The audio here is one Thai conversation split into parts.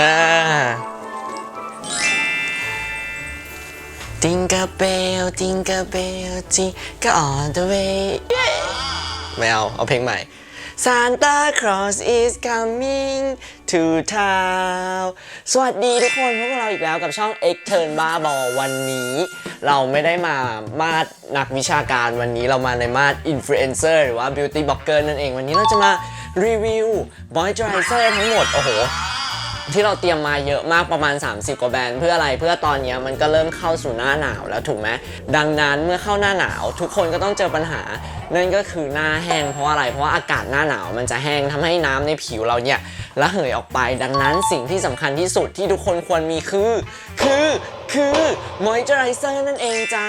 อ่า Jingle bell Jingle bell Jingle all the way ไม่เอา เอาเพลงใหม่ Santa Claus is coming to town สวัสดีทุกคนพวกเราอีกแล้วกับช่อง X Turn Bar Bar วันนี้ เราไม่ได้มามาดนักวิชาการวันนี้เรามาในมาด Influencer หรือว่า Beauty Blogger นั่นเองวันนี้เราจะมารีวิว Moisturizer ทั้งหมด โอ้โห ที่เราเตรียมมาเยอะมากประมาณ 30 กว่าแบรนด์เพื่ออะไรเพื่อตอนนี้มันก็เริ่มเข้าสู่หน้าหนาวแล้วถูกไหมดังนั้นเมื่อเข้าหน้าหนาว ทุกคนก็ต้องเจอปัญหา นั่นก็คือหน้าแห้งเพราะอะไรเพราะว่าอากาศหน้าหนาวมันจะแห้งทำให้น้ำในผิวเราเนี่ยระเหยออกไป ดังนั้นสิ่งที่สำคัญที่สุดที่ทุกคนควรมีคือ คือคือมอยเจอไรเซอร์นั่นเองจ้า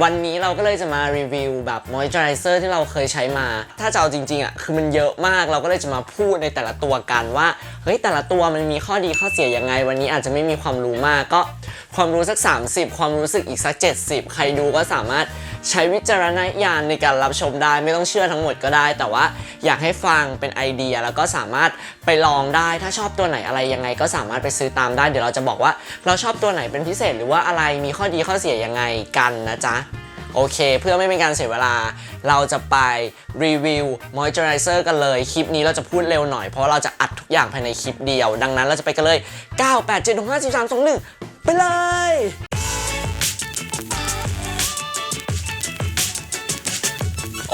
วันนี้เราก็เลยจะมารีวิวแบบมอยเจอไรเซอร์ที่เราเคยใช้มา ถ้าจะเอาจริงๆอะคือมันเยอะมากเราก็เลยจะมาพูดในแต่ละตัวกันว่า เฮ้ยแต่ละตัวมันมีข้อดีข้อเสียยังไง วันนี้อาจจะไม่มีความรู้มากก็ความรู้สัก 30 ความรู้สึกอีกสัก 70 ใครดูก็สามารถใช้วิจารณญาณในการรับชมได้ไม่ต้องเชื่อทั้งหมดก็ได้ แต่ว่าอยากให้ฟังเป็นไอเดียแล้วก็สามารถไปลองได้ ถ้าชอบตัวไหนอะไรยังไง ก็สามารถไปซื้อตามได้เดี๋ยวเราจะบอกว่า เราชอบตัวไหนเป็นพิเศษหรือว่าอะไรมีข้อดีข้อเสียยังไงกันนะจ๊ะ โอเค เพื่อไม่เป็นการเสียเวลา เราจะไปรีวิวมอยเจอไรเซอร์กันเลย คลิปนี้เราจะพูดเร็วหน่อย เพราะเราจะอัดทุกอย่างภายในคลิปเดียว ดังนั้นเราจะไปกันเลย 9 8 7 6 5 4 3 2 1 ไปเลย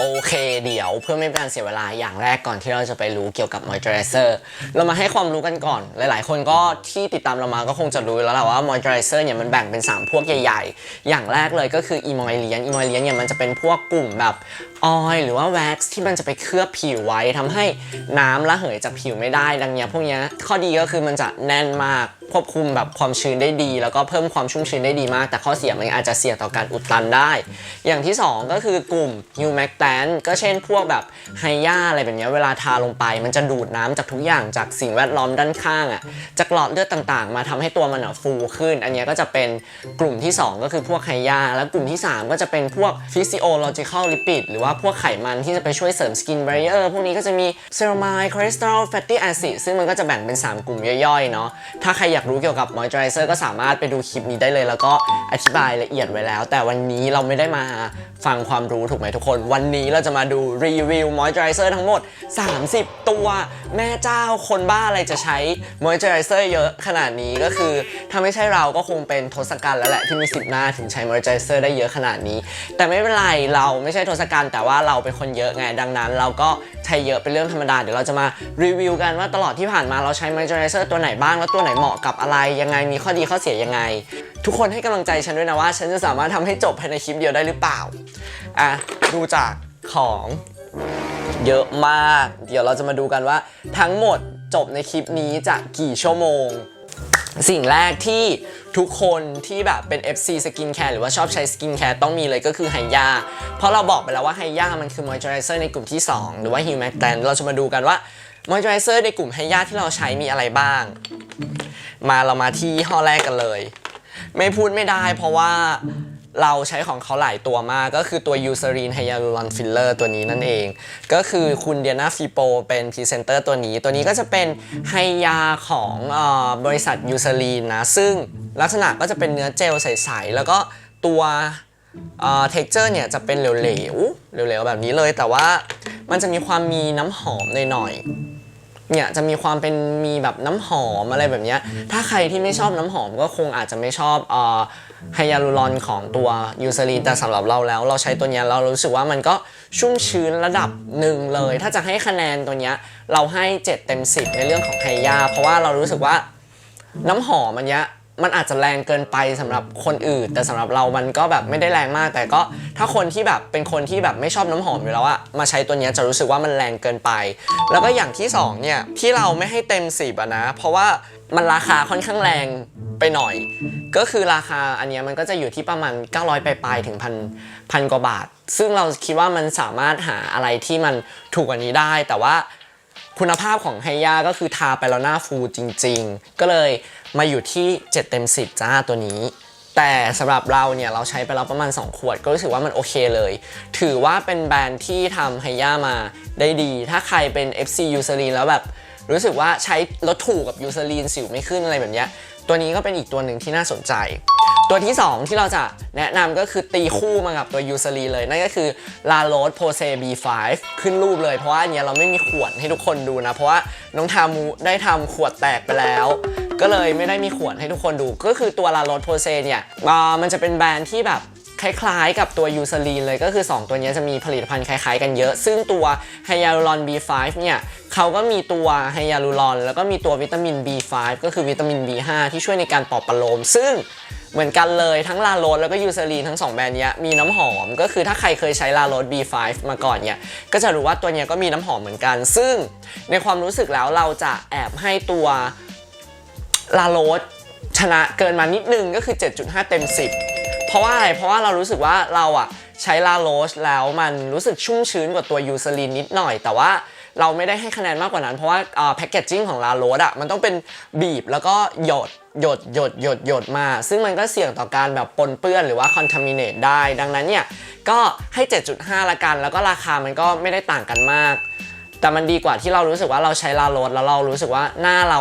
โอเคเดี๋ยวเพื่อไม่เป็นการเสียเวลาอย่างแรกก่อนที่เราจะไปรู้เกี่ยวกับมอยเจอไรเซอร์เรามาให้ความรู้กันก่อน หลายๆ คนก็ที่ติดตามเรามาก็คงจะรู้แล้วแหละว่ามอยเจอไรเซอร์เนี่ยมันแบ่งเป็น 3 พวกใหญ่ ๆ อย่างแรกเลยก็คืออีมอยเลียนอีมอยเลียนเนี่ยมันจะเป็นพวกกลุ่มแบบออยหรือว่าแว็กซ์ที่มันจะไปเคลือบผิวไว้ทำให้น้ำระเหยจากผิวไม่ได้ดังเนี้ยพวกเนี้ยข้อดีก็คือมันจะแน่นมาก ควบคุมแบบความชื้นได้ดี แล้วก็เพิ่มความชุ่มชื้นได้ดีมาก แต่ข้อเสียมันอาจจะเสี่ยงต่อการอุดตันได้ อย่างที่ 2 ก็คือกลุ่ม h u m a c t a n ก็เช่นพวกแบบไฮย่าอะไรแบบนี้เวลาทาลงไป มันจะดูดน้ำจากทุกอย่างจากสิ่งแวดล้อมด้านข้างอะจากหลอดเลือดต่างๆ มาทำให้ตัวมันอะฟูขึ้น อันนี้ก็จะเป็นกลุ่มที่ 2 ก็คือพวกไฮย่าแล้วกลุ่มที่ 3 ก็จะเป็นพวก physiological lipid หรือว่าพวกไขมันที่จะไปช่วยเสริม skin barrier พวกนี้ก็จะมี ceramide cholesterol fatty acid ซึ่งมันก็จะแบ่งเป็น 3 กลุ่มย่อยๆเนาะถ้าใครอยากรู้เกี่ยวกับ moisturizer ก็สามารถไปดูคลิปนี้ได้เลย แล้วก็อธิบายละเอียดไว้แล้ว แต่วันนี้เราไม่ได้มาฟังความรู้ถูกไหมทุกคน วันนี้เราจะมาดูรีวิว moisturizer ทั้งหมด 30 ตัว แม่เจ้าคนบ้าอะไรจะใช้ moisturizer เยอะขนาดนี้ก็คือถ้าไม่ใช่เราก็คงเป็นทศกัณฐ์แล้วแหละที่มีสิบหน้าถึงใช้ moisturizer ได้เยอะขนาดนี้ แต่ไม่เป็นไรเราไม่ใช่ทศกัณฐ์แต่ว่าเราเป็นคนเยอะไงดังนั้น เราก็ใช้เยอะเป็นเรื่องธรรมดาเดี๋ยวเราจะมารีวิวกันว่าตลอดที่ผ่านมาเราใช้ moisturizer ตัวไหนบ้างแล้วตัวไหนเหมาะกับอะไรยังไงมีข้อดีข้อเสียยังไง ทุกคนให้กำลังใจฉันด้วยนะว่า ฉันจะสามารถทำให้จบภายในคลิปเดียวได้หรือเปล่าอะดูจากของเยอะมาก เดี๋ยวเราจะมาดูกันว่า ทั้งหมดจบในคลิปนี้จะกี่ชั่วโมง สิ่งแรกที่ทุกคนที่แบบเป็น FC Skin Care หรือว่าชอบใช้ Skin Care ต้องมีเลยก็คือไฮยาเพราะเราบอกไปแล้วว่าไฮยามันคือ Moisturizer ในกลุ่มที่ 2 หรือว่า h u m a c t a n เราจะมาดูกันว่า Moisturizer ในกลุ่มไฮยาที่เราใช้มีอะไรบ้าง มาเรามาที่ยี่ห้อแรกกันเลย ไม่พูดไม่ได้เพราะว่าเราใช้ของเขาหลายตัวมากก็คือตัว Eucerin Hyaluron Filler ตัวนี้นั่นเอง ก็คือคุณเดียนาฟิโปเป็นพรีเซนเตอร์ตัวนี้ ตัวนี้ก็จะเป็นไฮยาของออบริษัท Eucerin นะ ซึ่งลักษณะก็จะเป็นเนื้อเจลใสๆ แล้วก็ตัวเอ่อ texture เนี่ยจะเป็นเหลวๆ เหลวๆ แบบนี้เลย แต่ว่ามันจะมีความมีน้ำหอมหน่อยๆ เนี่ยจะมีความเป็นมีแบบน้ำหอมอะไรแบบเนี้ยถ้าใครที่ไม่ชอบน้ำหอมก็คงอาจจะไม่ชอบเอ่อไฮยาลูรอนของตัวยูซารีนแต่สำหรับเราแล้ว เราใช้ตัวเนี้ยเรารู้สึกว่ามันก็ชุ่มชื้นระดับหนึ่งเลย ถ้าจะให้คะแนนตัวเนี้ยเราให้ 7 เต็ม 10 ในเรื่องของไฮยาเพราะว่าเรารู้สึกว่า น้ำหอมอันเนี้ย มันอาจจะแรงเกินไปสำหรับคนอื่น แต่สำหรับเรามันก็แบบไม่ได้แรงมาก แต่ก็ถ้าคนที่แบบเป็นคนที่แบบไม่ชอบน้ำหอมอยู่แล้วอะมาใช้ตัวเนี้ยจะรู้สึกว่ามันแรงเกินไป แล้วก็อย่างที่สองเนี่ยที่เราไม่ให้เต็มสิบอะนะ เพราะว่ามันราคาค่อนข้างแรงไปหน่อย ก็คือราคาอันเนี้ยมันก็จะอยู่ที่ประมาณ 900ปลายๆถึงพันพันกว่าบาท ซึ่งเราคิดว่ามันสามารถหาอะไรที่มันถูกกว่านี้ได้แต่ว่า คุณภาพของไฮยาก็คือทาไปแล้วหน้าฟูจริง ๆ ก็เลยมาอยู่ที่ 7 เต็ม 10 จ้าตัวนี้ แต่สำหรับเราเนี่ยเราใช้ไปแล้วประมาณ 2 ขวด ก็รู้สึกว่ามันโอเคเลย ถือว่าเป็นแบรนด์ที่ทำไฮยามาได้ดี ถ้าใครเป็น FC u s e r i n แล้วแบบ รู้สึกว่าใช้แล้วถูกกับยูซาลีนสิวไม่ขึ้นอะไรแบบเนี้ยตัวนี้ก็เป็นอีกตัวหนึ่งที่น่าสนใจ ตัวที่ 2 ที่เราจะแนะนำก็คือตีคู่มากับตัวยูซาลีเลย นั่นก็คือ ลาโรสโพเซ B5 ขึ้นรูปเลยเพราะว่าอันเนี้ยเราไม่มีขวดให้ทุกคนดูนะ เพราะว่าน้องทามูได้ทำขวดแตกไปแล้ว ก็เลยไม่ได้มีขวดให้ทุกคนดู ก็คือตัวลาโรสโพเซเนี่ยมันจะเป็นแบรนด์ที่แบบคล้ายๆกับตัวยูซาลีนเลยก็คือ 2 ตัวเนี้ยจะมีผลิตภัณฑ์คล้ายๆกันเยอะ ซึ่งตัวไฮยาลูรอน B5 เนี่ยเขาก็มีตัวไฮยาลูรอน แล้วก็มีตัววิตามิน B5 ก็คือวิตามิน B5 ที่ช่วยในการปลอบประโลม ซึ่ง เหมือนกันเลยทั้งลาโรสแล้วก็ยูซาลีนทั้ง 2 แบรนด์เนี้ยมีน้ำหอม ก็คือถ้าใครเคยใช้ลาโรส B5 มาก่อนเนี่ยก็จะรู้ว่าตัวเนี้ยก็มีน้ำหอมเหมือนกัน ซึ่งในความรู้สึกแล้วเราจะแอบให้ตัวลาโรสชนะเกินมานิดนึงก็คือ 7.5 เต็ม 10 เพราะว่าอะไรเพราะว่าเรารู้สึกว่าเราอะใช้ลาโรสแล้วมันรู้สึกชุ่มชื้นกว่าตัวยูซาลินนิดหน่อยแต่ว่า เราไม่ได้ให้คะแนนมากกว่านั้น เพราะว่าแพคเกจจิ้งของลาโรสอะมันต้องเป็นบีบแล้วก็หยดหยดหยดหยดหยดมา ซึ่งมันก็เสี่ยงต่อการแบบปนเปื้อนหรือว่าคอนทามิเนตได้ ดังนั้นเนี่ย ก็ให้ 7.5 ละกัน แล้วก็ราคามันก็ไม่ได้ต่างกันมาก แต่มันดีกว่าที่เรารู้สึกว่าเราใช้ลาโรสแล้วเรารู้สึกว่าหน้าเรา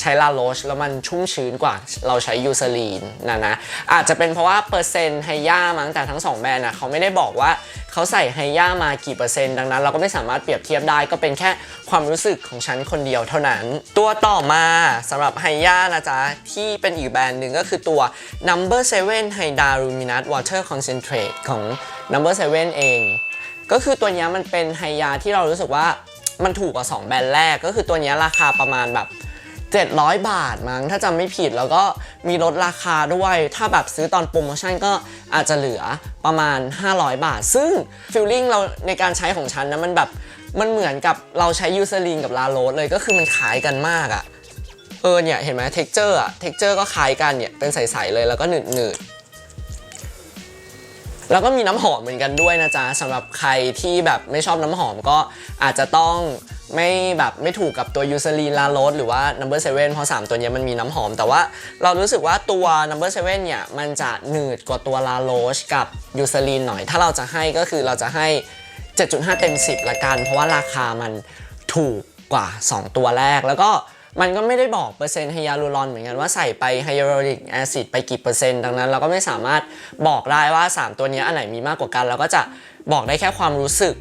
ใช้ลาโรสแล้วมันชุ่มชื้นกว่าเราใช้ยูซาลีนนะนะอาจจะเป็นเพราะว่าเปอร์เซ็นต์ไฮย่ามั้งแต่ทั้งสองแบรนด์นะเขาไม่ได้บอกว่าเขาใส่ไฮย่ามากี่เปอร์เซ็นต์ดังนั้น เราก็ไม่สามารถเปรียบเทียบได้ก็เป็นแค่ความรู้สึกของฉันคนเดียวเท่านั้น ตัวต่อมาสำหรับไฮย่านะจ๊ะ ที่เป็นอีกแบรนด์หนึ่งก็คือตัว Number 7 Hydra Luminous Water Concentrate ของ Number 7เอง ก็คือตัวนี้มันเป็นไฮยาที่เรารู้สึกว่ามันถูกกว่า 2 แบรนด์แรก ก็คือตัวนี้ราคาประมาณแบบ 700 บาทมั้งถ้าจำไม่ผิดแล้วก็มีลดราคาด้วย ถ้าแบบซื้อตอนโปรโมชั่นก็อาจจะเหลือประมาณ 500 บาท ซึ่งฟิลลิ่งเราในการใช้ของฉันนะมันแบบมันเหมือนกับเราใช้ยูเซาลีนกับลาโรสเลยก็คือมันคล้ายกันมากอะเออเนี่ยเห็นไหมเท็กเจอร์อะเท็กเจอร์ก็คล้ายกันเนี่ยเป็นใสๆเลยแล้วก็หนืดๆแล้วก็มีน้ำหอมเหมือนกันด้วยนะจ๊ะสำหรับใครที่แบบไม่ชอบน้ำหอมก็อาจจะต้อง ไม่แบบไม่ถูกกับตัวยูซารีนลาโรสหรือว่า number 7 เพราะ 3 ตัวเนี้ยมันมีน้ำหอม แต่ว่าเรารู้สึกว่าตัว number 7 เนี่ย มันจะหนืดกว่าตัวลาโรสกับยูซารีนหน่อย ถ้าเราจะให้ก็คือเราจะให้ 7.5 เต็ม 10 ละกัน เพราะว่าราคามันถูกกว่า 2 ตัวแรกแล้วก็ มันก็ไม่ได้บอกเปอร์เซ็นต์ไฮยาลูรอนเหมือนกันว่าใส่ไปไฮยาลูริกแอซิดไปกี่เปอร์เซ็นต์ดังนั้นเราก็ไม่สามารถบอกได้ว่า 3 ตัวนี้อันไหนมีมากกว่ากัน เราก็จะบอกได้แค่ความรู้สึก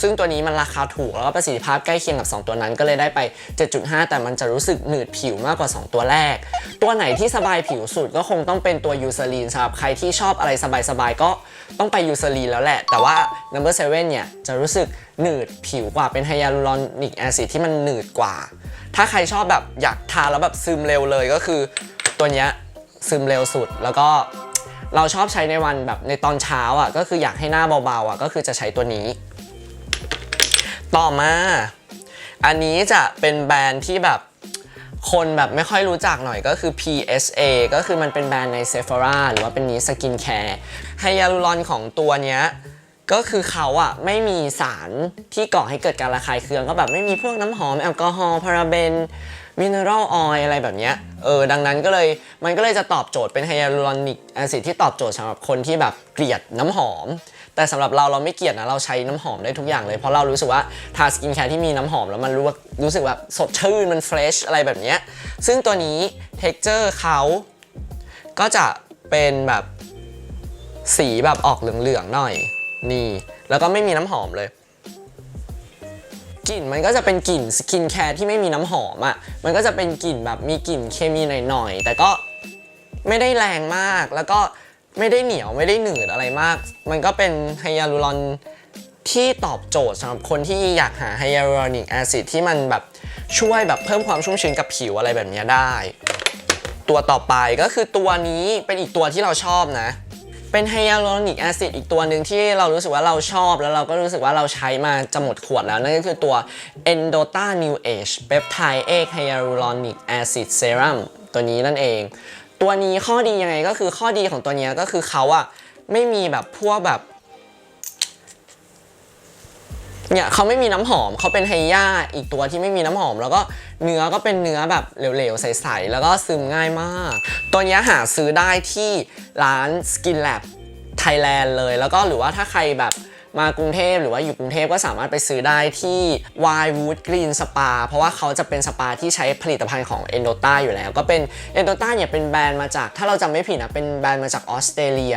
ซึ่งตัวนี้มันราคาถูกแล้วก็ประสิทธิภาพใกล้เคียงกับ 2 ตัวนั้นก็เลยได้ไป 7.5 แต่มันจะรู้สึกหนืดผิวมากกว่า 2 ตัวแรก ตัวไหนที่สบายผิวสุดก็คงต้องเป็นตัวยูซาลีนสำหรับใครที่ชอบอะไรสบายๆก็ต้องไปยูซาลีนแล้วแหละ แต่ว่า number 7เนี่ยจะรู้สึกหนืดผิวกว่าเป็นไฮยาลูรอนิกแอซิดที่มันหนืดกว่า ถ้าใครชอบแบบอยากทาแล้วแบบซึมเร็วเลยก็คือ ตัวเนี้ยซึมเร็วสุดแล้วก็เราชอบใช้ในวันแบบในตอนเช้าอะก็คืออยากให้หน้าเบาๆอะก็คือจะใช้ตัวนี้ ต่อมา อันนี้จะเป็นแบรนด์ที่แบบคนแบบไม่ค่อยรู้จักหน่อยก็คือ PSA ก็คือมันเป็นแบรนด์ใน Sephora หรือว่าเป็นนี้สกินแคร์ไฮยาลูรอนของตัวเนี้ย ก็คือเขาอะไม่มีสารที่ก่อให้เกิดการระคายเคือง ก็แบบไม่มีพวกน้ำหอม แอลกอฮอล์พาราเบนมินเนอรัลออยอะไรแบบเนี้ยเออดังนั้นก็เลยมันก็เลยจะตอบโจทย์เป็นไฮยาลูรอนิกแอซิดที่ตอบโจทย์สำหรับคนที่แบบเกลียดน้ำหอม แต่สำหรับเราเราไม่เกลียดนะเราใช้น้ำหอมได้ทุกอย่างเลย เพราะเรารู้สึกว่าทาสกินแคร์ที่มีน้ำหอมแล้วมันรู้ว่ารู้สึกแบบสดชื่นมันเฟรชอะไรแบบเนี้ยซึ่งตัวนี้เท็กเจอร์เขาก็จะเป็นแบบสีแบบออกเหลืองๆหน่อย นี่ แล้วก็ไม่มีน้ำหอมเลยกลิ่นมันก็จะเป็นกลิ่นสกินแคร์ที่ไม่มีน้ำหอมอะ่ะมันก็จะเป็นกลิ่นแบบมีกลิ่นเคมีหน่อยๆแต่ก็ไม่ได้แรงมากแล้วก็ไม่ได้เหนียวไม่ได้หนืดอะไรมาก มันก็เป็นไฮยาลูรอนที่ตอบโจทย์สำหรับคนที่อยากหาไฮยาลูรอนิกแอซิดที่มันแบบช่วยแบบเพิ่มความชุ่มชื้นกับผิวอะไรแบบนี้ได้ ตัวต่อไปก็คือตัวนี้เป็นอีกตัวที่เราชอบนะ เป็นไฮยาลูรอนิกแอซิดอีกตัวหนึ่งที่เรารู้สึกว่าเราชอบแล้วเราก็รู้สึกว่าเราใช้มาจะหมดขวดแล้ว นั่นก็คือตัว Endota New Age Peptide Egg Hyaluronic Acid Serum ตัวนี้นั่นเอง ตัวนี้ข้อดียังไงก็คือข้อดีของตัวนี้ก็คือเขาอะไม่มีแบบพวกแบบ เนี่ยเขาไม่มีน้ำหอมเขาเป็นไฮย่าอีกตัวที่ไม่มีน้ำหอม แล้วก็เนื้อก็เป็นเนื้อแบบเหลวๆ ใสๆ แล้วก็ซึมง่ายมาก ตัวนี้หาซื้อได้ที่ร้าน Skin Lab Thailand เลย แล้วก็หรือว่าถ้าใครแบบ มากรุงเทพหรือว่าอยู่กรุงเทพก็สามารถไปซื้อได้ที่ Wildwood Green Spa เพราะว่าเขาจะเป็นสปาที่ใช้ผลิตภัณฑ์ของ e n d o t a อยู่แล้ว ก็เป็น e n d o t a เนี่ยเป็นแบรนด์มาจาก ถ้าเราจำไม่ผิดนะเป็นแบรนด์มาจากออสเตรเลีย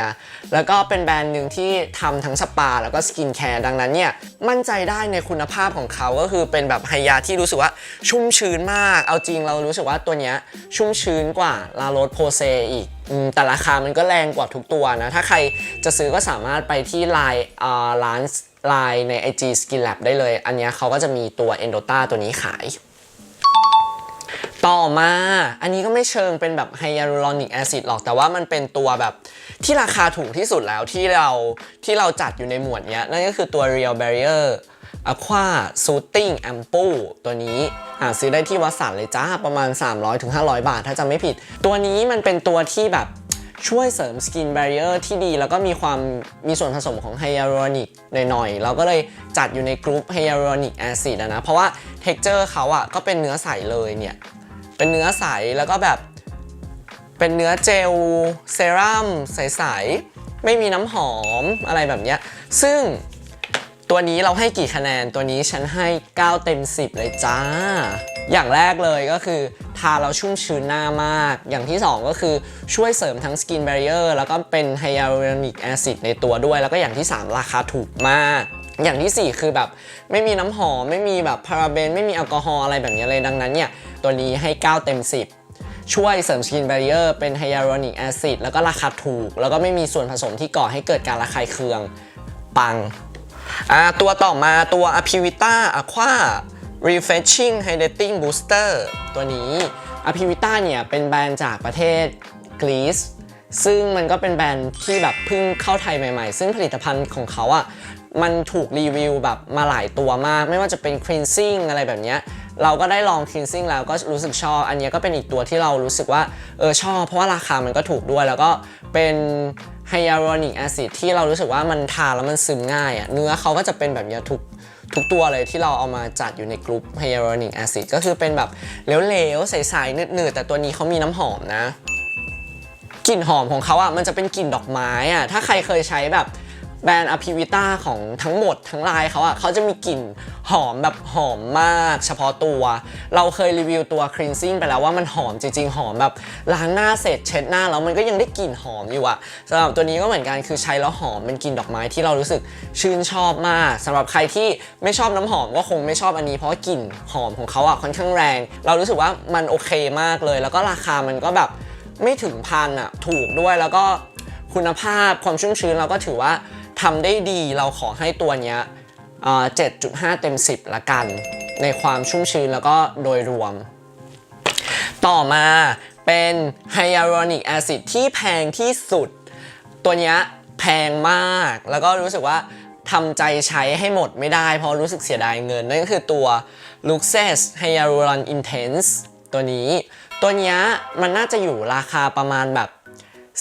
แล้วก็เป็นแบรนด์หนึ่งที่ทำทั้งสปาแล้วก็สกินแคร์ดังนั้นเนี่ยมั่นใจได้ในคุณภาพของเขาก็คือเป็นแบบไฮยาที่รู้สึกว่าชุ่มชื้นมาก เอาจริงเรารู้สึกว่าตัวเนี้ยชุ่มชื้นกว่าลาโรสโพเซอีกอืมแต่ราคามันก็แรงกว่าทุกตัวนะ ถ้าใครจะซื้อก็สามารถไปที่ไลน์ร้านไลน์ใน IG Skin Lab ได้เลย อันนี้เขาก็จะมีตัว Endota ตัวนี้ขาย ต่อมา อันนี้ก็ไม่เชิงเป็นแบบไฮยาลูรอนิกแอซิดหรอก แต่ว่ามันเป็นตัวแบบ ที่ราคาถูกที่สุดแล้วที่เราที่เราจัดอยู่ในหมวดเนี้ยนั่นก็คือตัว Real Barrier Aqua Soothing Ampoule ตัวนี้หาซื้อได้ที่วัดสันเลยจ้าประมาณ 300-500 บาท ถ้าจำไม่ผิด ตัวนี้มันเป็นตัวที่แบบช่วยเสริมสกิน b บ r เ i อร์ที่ดี แล้วก็มีความมีส่วนผสมของไฮยาลูรอนิกหน่อยๆ เราก็เลยจัดอยู่ในกรุ๊ปไฮยาลูรอนิกแอซิดนะ เพราะว่าเท็กเจอร์เขาอะก็เป็นเนื้อใสเลยเนี่ย เป็นเนื้อใสแล้วก็แบบ เป็นเนื้อเจลเซรั่มใสๆ ไม่มีน้ำหอมอะไรแบบเนี้ย ซึ่งตัวนี้เราให้กี่คะแนน ตัวนี้ฉันให้ 9 เต็ม 10 เลยจ้า อย่างแรกเลยก็คือ ทาเราชุ่มชื้นหน้ามาก อย่างที่ 2 ก็คือช่วยเสริมทั้งสกิน b บ r เ i อร์แล้วก็เป็นไฮยาลูรอนิกแอซิดในตัวด้วย แล้วก็อย่างที่ 3 ราคาถูกมากอย่างที่ 4 คือแบบไม่มีน้ำหอม ไม่มีแบบพาราเบน ไม่มีแอลกอฮอล์อะไรแบบนี้เลยดังนั้นเนี่ย ตัวนี้ให้ 9 เต็ม 10 ช่วยเสริมสกิน b บ r เ i อร์เป็นไฮยาลูรอนิกแอซิดแล้วก็ราคาถูก แล้วก็ไม่มีส่วนผสมที่ก่อให้เกิดการระคายเคืองปังตัวต่อมาตัว a p i v i t a Aqua Refreshing Hydrating Booster ตัวนี้ a p i v i t a เนี่ยเป็นแบรนด์จากประเทศกรีซซึ่งมันก็เป็นแบรนด์ที่แบบเพิ่งเข้าไทยใหม่ๆ ซึ่งผลิตภัณฑ์ของเขาอะ่ะมันถูกรีวิวแบบมาหลายตัวมาก ไม่ว่าจะเป็น cleansing อะไรแบบเนี้ย เราก็ได้ลอง cleansing แล้วก็รู้สึกชอบ อันนี้ก็เป็นอีกตัวที่เรารู้สึกว่าเออชอบ เพราะว่าราคามันก็ถูกด้วย แล้วก็เป็นไฮยาลูรอนิกแอซิดที่เรารู้สึกว่ามันทาแล้วมันซึมง่ายอะเนื้อเขาก็จะเป็นแบบเนี้ยทุกทุกตัวเลยที่เราเอามาจัดอยู่ในกลุ่มไฮยาลูรอนิกแอซิดก็คือเป็นแบบเหลวๆใสๆหนืดๆแต่ตัวนี้เขามีน้ำหอมนะกลิ่นหอมของเขาอะมันจะเป็นกลิ่นดอกไม้อะถ้าใครเคยใช้แบบ แบรนด์อ p ิวิต้าของทั้งหมดทั้งลายเขาอะเขาจะมีกลิ่นหอมแบบหอมมากเฉพาะตัว เราเคยรีวิวตัว cleansing ไปแล้วว่ามันหอมจริง ๆ หอมแบบล้างหน้าเสร็จเช็ดหน้าแล้วมันก็ยังได้กลิ่นหอมอยู่อะสำหรับตัวนี้ก็เหมือนกันคือใช้แล้วหอมเป็นกลิ่นดอกไม้ที่เรารู้สึกชื่นชอบมากสำหรับใครที่ไม่ชอบน้ำหอมก็คงไม่ชอบอันนี้ เพราะกลิ่นหอมของเขาอะค่อนข้างแรง เรารู้สึกว่ามันโอเคมากเลย แล้วก็ราคามันก็แบบไม่ถึงพันอะถูกด้วยแล้วก็คุณภาพความชุ่มชื้นเราก็ถือว่า ทำได้ดีเราขอให้ตัวเนี้ยเอ่อ7.5เต็ม 10 ละกัน ในความชุ่มชื้นแล้วก็โดยรวม ต่อมาเป็นไฮยาลูรอนิกแอซิดที่แพงที่สุด ตัวเนี้ยแพงมาก แล้วก็รู้สึกว่าทำใจใช้ให้หมดไม่ได้ เพราะรู้สึกเสียดายเงิน นั่นก็คือตัว Luxes Hyaluron Intense ตัวนี้ ตัวเนี้ยมันน่าจะอยู่ราคาประมาณแบบ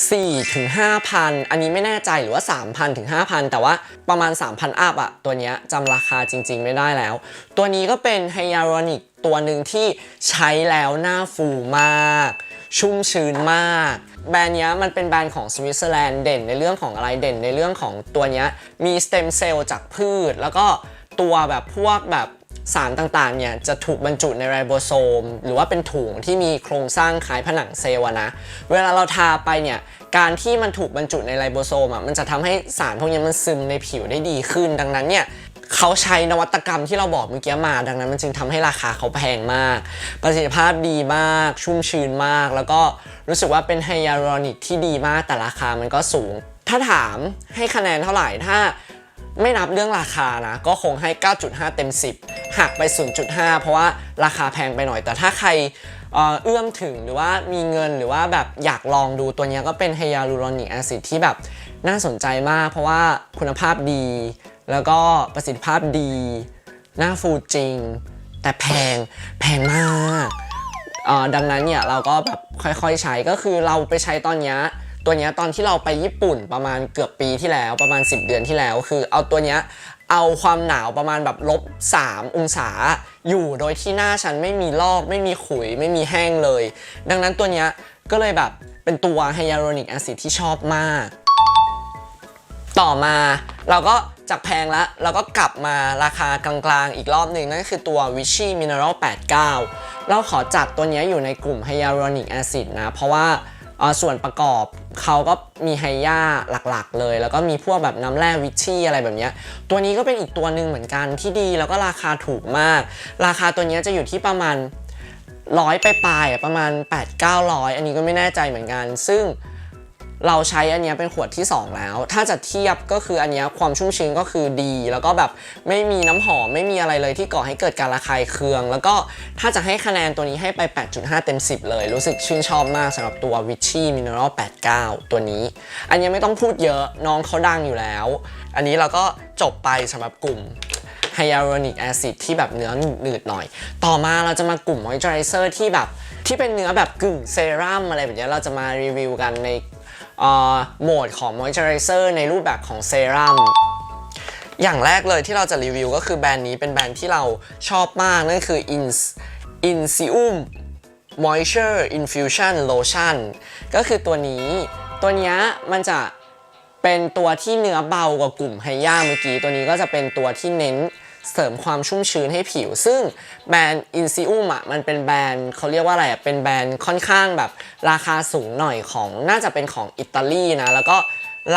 4ถึง5,000 อันนี้ไม่แน่ใจหรือว่า 3,000ถึง5,000 แต่ว่าประมาณ 3,000 อัพอะตัวนี้จำราคาจริง ๆ ไม่ได้แล้ว ตัวนี้ก็เป็นไฮยาลูรอนิกตัวหนึ่งที่ใช้แล้วหน้าฟูมาก ชุ่มชื้นมาก แบรนด์นี้มันเป็นแบรนด์ของสวิตเซอร์แลนด์เด่นในเรื่องของอะไรเด่นในเรื่องของตัวนี้มีสเต็มเซลล์จากพืช แล้วก็ตัวแบบพวกแบบ สารต่างๆเนี่ยจะถูกบรรจุในไรโบโซม หรือว่าเป็นถุงที่มีโครงสร้างคล้ายผนังเซลล์นะ เวลาเราทาไปเนี่ยการที่มันถูกบรรจุในไรโบโซมอะมันจะทำให้สารพวกนี้มันซึมในผิวได้ดีขึ้น ดังนั้นเนี่ยเขาใช้นวัตกรรมที่เราบอกเมื่อกี้มา ดังนั้นมันจึงทำให้ราคาเขาแพงมาก ประสิทธิภาพดีมาก ชุ่มชื้นมาก แล้วก็รู้สึกว่าเป็นไฮยาลูรอนิกที่ดีมากแต่ราคามันก็สูง ถ้าถามให้คะแนนเท่าไหร่ถ้าไม่นับเรื่องราคานะ ก็คงให้ 9.5 เต็ม 10 หักไป 0.5 เพราะว่าราคาแพงไปหน่อย แต่ถ้าใครเอื้อมถึงหรือว่ามีเงินหรือว่าแบบอยากลองดูตัวนี้ก็เป็นไฮยาลูรอนิกแอซิดที่แบบน่าสนใจมาก เพราะว่าคุณภาพดี แล้วก็ประสิทธิภาพดี หน้าฟูจริง แต่แพงแพงมากเอ่อดังนั้นเนี่ยเราก็แบบค่อยๆใช้ก็คือเราไปใช้ตอนนี้ตัวนี้ตอนที่เราไปญี่ปุ่นประมาณเกือบปีที่แล้วประมาณ 10 เดือนที่แล้ว คือเอาตัวเนี้ย เอาความหนาวประมาณแบบลบ 3 องศา อยู่โดยที่หน้าฉันไม่มีลอก ไม่มีขุย ไม่มีแห้งเลย ดังนั้นตัวเนี้ยก็เลยแบบเป็นตัวไฮยาลูรอนิกแอซิดที่ชอบมาก ต่อมาเราก็จากแพงแล้วเราก็กลับมาราคากลางๆ อีกรอบหนึ่งนั่นคือตัว Vichy Mineral 89 เราขอจัดตัวนี้อยู่ในกลุ่ม Hyaluronic Acid นะ เพราะว่า ส่วนประกอบเขาก็มีไฮยาหลักๆ เลย แล้วก็มีพวกแบบน้ำแร่วิชชี่อะไรแบบเนี้ยตัวนี้ก็เป็นอีกตัวหนึ่งเหมือนกันที่ดีแล้วก็ราคาถูกมาก ราคาตัวเนี้ยจะอยู่ที่ประมาณร้อยไปปลายๆประมาณ 8 9 0 0 อันนี้ก็ไม่แน่ใจเหมือนกัน ซึ่ง เราใช้อันนี้เป็นขวดที่ 2 แล้ว ถ้าจะเทียบก็คืออันนี้ความชุ่มชื้นก็คือดี แล้วก็แบบไม่มีน้ำหอมไม่มีอะไรเลยที่ก่อให้เกิดการระคายเคือง แล้วก็ถ้าจะให้คะแนนตัวนี้ให้ไป 8.5 เต็ม 10 เลย รู้สึกชื่นชอบมากสำหรับตัว Vichy Mineral 89 ตัวนี้ อันนี้ไม่ต้องพูดเยอะน้องเขาดังอยู่แล้ว อันนี้เราก็จบไปสำหรับกลุ่ม Hyaluronic Acid ที่แบบเนื้อหนืดหน่อย ต่อมาเราจะมากลุ่ม Moisturizer ที่แบบที่เป็นเนื้อแบบกึ่งเซรั่มอะไรแบบนี้เราจะมารีวิวกันใน โหมดของ Moisturizer ในรูปแบบของเซรั่มอย่างแรกเลยที่เราจะรีวิวก็คือแบรนด์นี้เป็นแบรนด์ที่เราชอบมาก นั่นคือ Ins Insium Moisture Infusion Lotion ก็คือตัวนี้ ตัวนี้มันจะเป็นตัวที่เนื้อเบากว่ากลุ่มไฮย่าเมื่อกี้ ตัวนี้ก็จะเป็นตัวที่เน้น เสริมความชุ่มชื้นให้ผิว ซึ่งแบรนด์ Insium อะมันเป็นแบรนด์เขาเรียกว่าอะไรอะเป็นแบรนด์ค่อนข้างแบบราคาสูงหน่อยของน่าจะเป็นของอิตาลีนะ แล้วก็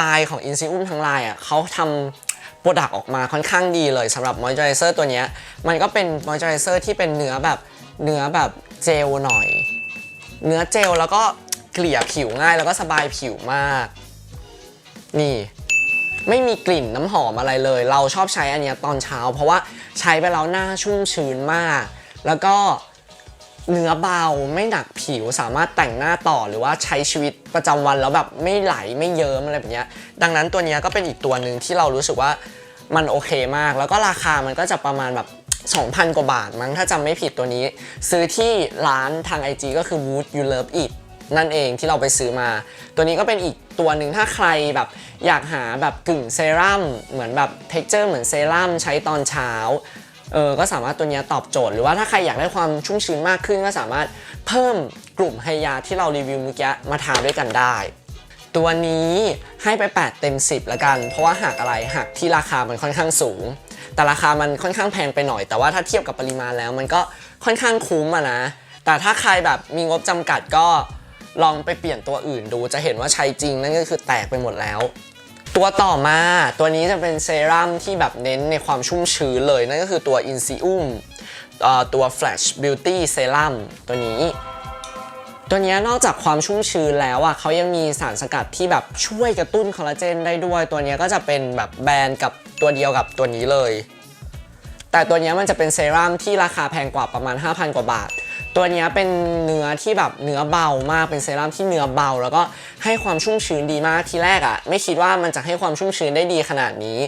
ลายของ Insium ทั้งลายอะเขาทำโปรดักต์ออกมาค่อนข้างดีเลยสำหรับมอยเจอไรเซอร์ตัวเนี้ยมันก็เป็นมอยเจอไรเซอร์ที่เป็นเนื้อแบบเนื้อแบบเจลหน่อย เนื้อเจลแล้วก็เกลี่ยผิวง่ายแล้วก็สบายผิวมาก นี่ ไม่มีกลิ่นน้ำหอมอะไรเลย เราชอบใช้อันนี้ตอนเช้า เพราะว่าใช้ไปแล้วหน้าชุ่มชื้นมาก แล้วก็เนื้อเบาไม่หนักผิวสามารถแต่งหน้าต่อหรือว่าใช้ชีวิตประจำวันแล้วแบบไม่ไหลไม่เยิ้มอะไรแบบนี้ดังนั้นตัวนี้ก็เป็นอีกตัวหนึ่งที่เรารู้สึกว่ามันโอเคมาก แล้วก็ราคามันก็จะประมาณแบบ2,000 กว่าบาทมั้งถ้าจำไม่ผิดตัวนี้ ซื้อที่ร้านทาง IG ก็คือ Wood You Love It นั่นเองที่เราไปซื้อมา ตัวนี้ก็เป็นอีกตัวหนึ่งถ้าใครแบบอยากหาแบบกึ่งเซรั่มเหมือนแบบเท็กเจอร์เหมือนเซรั่มใช้ตอนเช้าเออก็สามารถตัวนี้ตอบโจทย์ หรือว่าถ้าใครอยากได้ความชุ่มชื้นมากขึ้นก็สามารถเพิ่มกลุ่มไฮยาที่เรารีวิวเมื่อกี้มาทาด้วยกันได้ ตัวนี้ให้ไป 8 เต็ม 10ละกัน เพราะว่าหักอะไรหักที่ราคามันค่อนข้างสูง แต่ราคามันค่อนข้างแพงไปหน่อย แต่ว่าถ้าเทียบกับปริมาณแล้วมันก็ค่อนข้างคุ้มอะนะ แต่ถ้าใครแบบมีงบจำกัดก็ ลองไปเปลี่ยนตัวอื่นดูจะเห็นว่าใช้จริงนั่นก็คือแตกไปหมดแล้ว ตัวต่อมาตัวนี้จะเป็นเซรั่มที่แบบเน้นในความชุ่มชื้นเลย นั่นก็คือตัว Insium อ่อตัว Flash Beauty Serum ตัวนี้ ตัวนี้นอกจากความชุ่มชื้นแล้วอะเขายังมีสารสกัดที่แบบช่วยกระตุ้นคอลลาเจนได้ด้วย ตัวนี้ก็จะเป็นแบบแบรนด์กับตัวเดียวกับตัวนี้เลย แต่ตัวนี้มันจะเป็นเซรั่มที่ราคาแพงกว่าประมาณ 5,000 กว่าบาท ตัวนี้เป็นเนื้อที่แบบเนื้อเบามากเป็นเซรั่มที่เนื้อเบา แล้วก็ให้ความชุ่มชื้นดีมากทีแรกอะ่ะไม่คิดว่ามันจะให้ความชุ่มชื้นได้ดีขนาดนี้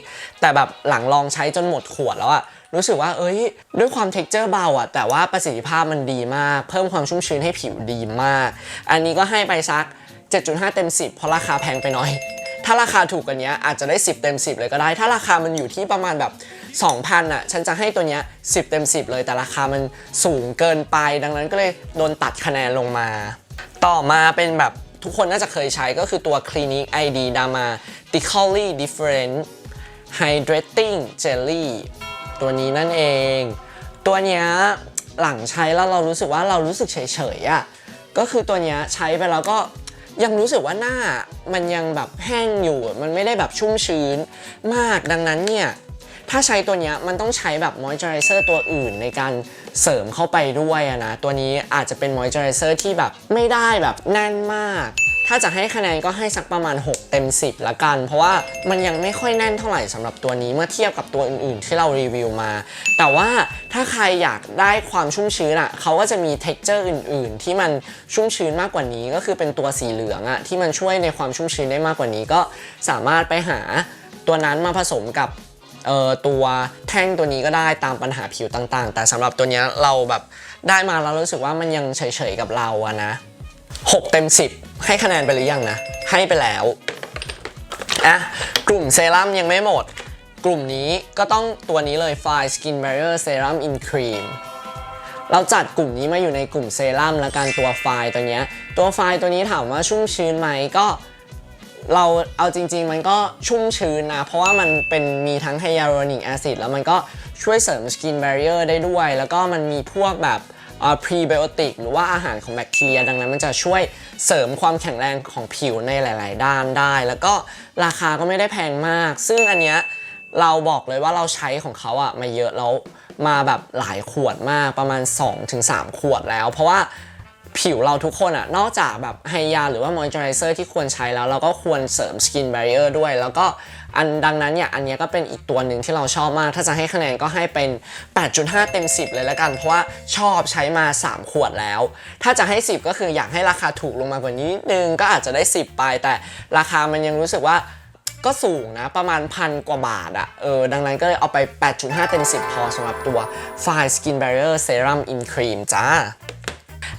แต่แบบหลังลองใช้จนหมดขวดแล้วอะ่ะรู้สึกว่าเอ้ย ด้วยความเท็กเจอร์เบาอะ่ะแต่ว่าประสิทธิภาพมันดีมาก เพิ่มความชุ่มชื้นให้ผิวดีมาก อันนี้ก็ให้ไปสัก 7.5 เต็ม 10 เพราะราคาแพงไปหน่อยถ้าราคาถูกกว่านี้อาจจะได้ 10 เต็ม 10 เลยก็ได้ ถ้าราคามันอยู่ที่ประมาณแบบ 2,000อะฉันจะให้ตัวเนี้ย10 เต็ม 10 เลยแต่ราคามันสูงเกินไปดังนั้นก็เลยโดนตัดคะแนนลงมา ต่อมาเป็นแบบทุกคนน่าจะเคยใช้ก็คือตัว Clinic ID Dramatically Different Hydrating Jelly ตัวนี้นั่นเอง ตัวเนี้ยหลังใช้แล้วเรารู้สึกว่าเรารู้สึกเฉยๆอะก็คือตัวเนี้ยใช้ไปแล้วก็ยังรู้สึกว่าหน้ามันยังแบบแห้งอยู่ มันไม่ได้แบบชุ่มชื้นมากดังนั้นเนี่ย ถ้าใช้ตัวนี้มันต้องใช้แบบมอยเจอไรเซอร์ตัวอื่นในการเสริมเข้าไปด้วยนะ ตัวนี้อาจจะเป็นมอยเจอไรเซอร์ที่แบบไม่ได้แบบแน่นมาก ถ้าจะให้คะแนนก็ให้สักประมาณ 6 เต็ม 10 ละกัน เพราะว่ามันยังไม่ค่อยแน่นเท่าไหร่สำหรับตัวนี้เมื่อเทียบกับตัวอื่นๆ ที่เรารีวิวมา แต่ว่าถ้าใครอยากได้ความชุ่มชื้นอะเขาก็จะมีเท็กเจอร์อื่น ๆ ที่มันชุ่มชื้นมากกว่านี้ ก็คือเป็นตัวสีเหลืองอะที่มันช่วยในความชุ่มชื้นได้มากกว่านี้ก็สามารถไปหาตัวนั้นมาผสมกับ เอ่อตัวแท่งตัวนี้ก็ได้ตามปัญหาผิวต่างๆ แต่สำหรับตัวนี้เราแบบได้มาแล้วรู้สึกว่ามันยังเฉยๆกับเราอะนะ 6 เต็ม 10 ให้คะแนนไปหรือยังนะ ให้ไปแล้วอะกลุ่มเซรั่มยังไม่หมด กลุ่มนี้ก็ต้องตัวนี้เลย f i Skin Barrier Serum in Cream เราจัดกลุ่มนี้มาอยู่ในกลุ่มเซรั่มและการตัวไฟล์ตัวนี้ ตัวไฟล์ตัวนี้ถามว่าชุ่มชื้นไหมก็ เราเอาจริง ๆ มันก็ชุ่มชื้นนะ เพราะว่ามันเป็นมีทั้งไฮยาลูรอนิกแอซิดแล้วมันก็ช่วยเสริมสกิน b บร i เออร์ได้ด้วย แล้วก็มันมีพวกแบบพรีไบโอติกหรือว่าอาหารของแบคทีเรีย ดังนั้นมันจะช่วยเสริมความแข็งแรงของผิวในหลาย ๆ ด้านได้ แล้วก็ราคาก็ไม่ได้แพงมาก ซึ่งอันเนี้ยเราบอกเลยว่าเราใช้ของเขาอะมาเยอะแล้วมาแบบหลายขวดมากประมาณ 2-3 ขวดแล้ว เพราะว่า ผิวเราทุกคนอะนอกจากแบบไฮยาหรือว่ามอยเจอไรเซอร์ที่ควรใช้แล้วเราก็ควรเสริมสกิน b บรเออร์ด้วย แล้วก็อันดังนั้นเนี่ยอันนี้ก็เป็นอีกตัวหนึ่งที่เราชอบมาก ถ้าจะให้คะแนนก็ให้เป็น 8.5 เต็ม 10 เลยละกัน เพราะว่าชอบใช้มา 3 ขวดแล้ว ถ้าจะให้ 10 ก็คืออยากให้ราคาถูกลงมากว่านี้นึงก็อาจจะได้ 10 ไป แต่ราคามันยังรู้สึกว่าก็สูงนะ ประมาณพันกว่าบาทอะเออดังนั้นก็เลยเอาไป 8.5 เต็ม 10 พอสำหรับตัว f i Skin Barrier Serum in Cream จ้า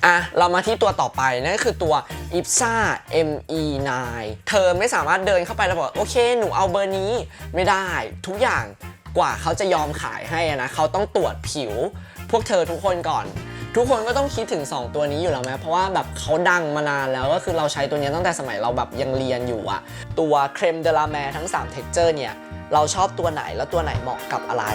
อะ เรามาที่ตัวต่อไป นั่นก็คือตัว IPSA ME9 เธอไม่สามารถเดินเข้าไปแล้วบอกโอเค หนูเอาเบอร์นี้ไม่ได้ ทุกอย่างกว่าเขาจะยอมขายให้นะเขาต้องตรวจผิว พวกเธอทุกคนก่อน ทุกคนก็ต้องคิดถึง 2 ตัวนี้อยู่แล้วไหมเพราะว่าแบบเขาดังมานานแล้วก็คือเราใช้ตัวนี้ตั้งแต่สมัยเราแบบยังเรียนอยู่อะตัวเครมเดลาแมทั้ง3 t e x t อร์เนี่ยเราชอบตัวไหนแล้วตัวไหนเหมาะกับอะไร